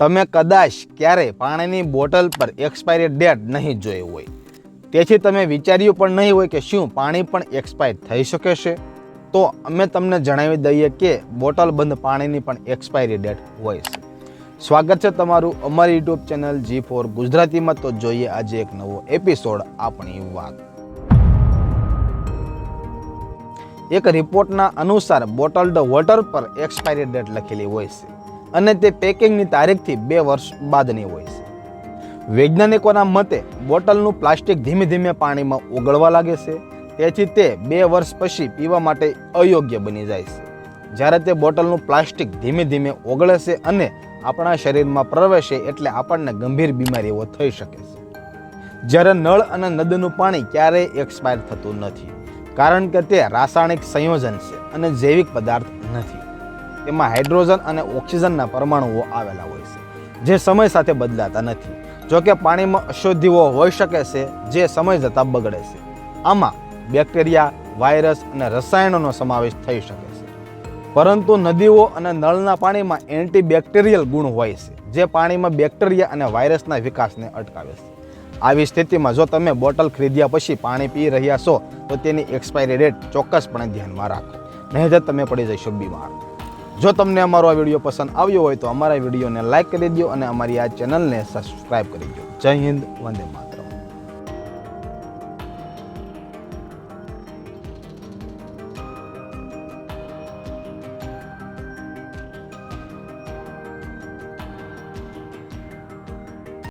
તમે કદાચ ક્યારેય પાણીની બોટલ પર એક્સપાયરી ડેટ નહીં જોઈ હોય. તેથી તમે વિચાર્યું પણ નહીં હોય કે શું પાણી પણ એક્સપાયર થઈ શકે છે. તો અમે તમને જણાવી દઈએ કે બોટલ બંધ પાણીની પણ એક્સપાયરી ડેટ હોય છે. સ્વાગત છે તમારું અમારી યુટ્યુબ ચેનલ જી ફોર ગુજરાતીમાં. તો જોઈએ આજે એક નવો એપિસોડ આપણી વાત. એક રિપોર્ટના અનુસાર બોટલ્ડ વોટર પર એક્સપાયરી ડેટ લખેલી હોય છે. અને તે પેકિંગની તારીખથી બે વર્ષ બાદની હોય છે. વૈજ્ઞાનિકોના મતે બોટલનું પ્લાસ્ટિક ધીમે ધીમે પાણીમાં ઓગળવા લાગે છે. તેથી તે બે વર્ષ પછી પીવા માટે અયોગ્ય બની જાય છે. જ્યારે તે બોટલનું પ્લાસ્ટિક ધીમે ધીમે ઓગળે છે અને આપણા શરીરમાં પ્રવેશે એટલે આપણને ગંભીર બીમારીઓ થઈ શકે છે. જ્યારે નળ અને નદીનું પાણી ક્યારેય એક્સપાયર થતું નથી. કારણ કે તે રાસાયણિક સંયોજન છે અને જૈવિક પદાર્થ નથી. તેમાં હાઇડ્રોજન અને ઓક્સિજનના પરમાણુઓ આવેલા હોય છે, જે સમય સાથે બદલાતા નથી. જોકે પાણીમાં અશુદ્ધિઓ હોઈ શકે છે, જે સમય જતાં બગડે છે. આમાં બેક્ટેરિયા, વાયરસ અને રસાયણોનો સમાવેશ થઈ શકે છે. પરંતુ નદીઓ અને નળના પાણીમાં એન્ટીબેક્ટેરિયલ ગુણ હોય છે, જે પાણીમાં બેક્ટેરિયા અને વાયરસના વિકાસને અટકાવે છે. આવી સ્થિતિમાં જો તમે બોટલ ખરીદ્યા પછી પાણી પી રહ્યા છો, તો તેની એક્સપાયરી ડેટ ચોક્કસપણે ધ્યાનમાં રાખો. નહીં તો તમે પડી જશો બીમાર. જો તમને અમારો આ વીડિયો પસંદ આવ્યો હોય તો અમારા વિડીયોને લાઇક કરી દો અને અમારી આ ચેનલને સબસ્ક્રાઈબ કરી દો. જય હિન્દ, વંદે માતરમ.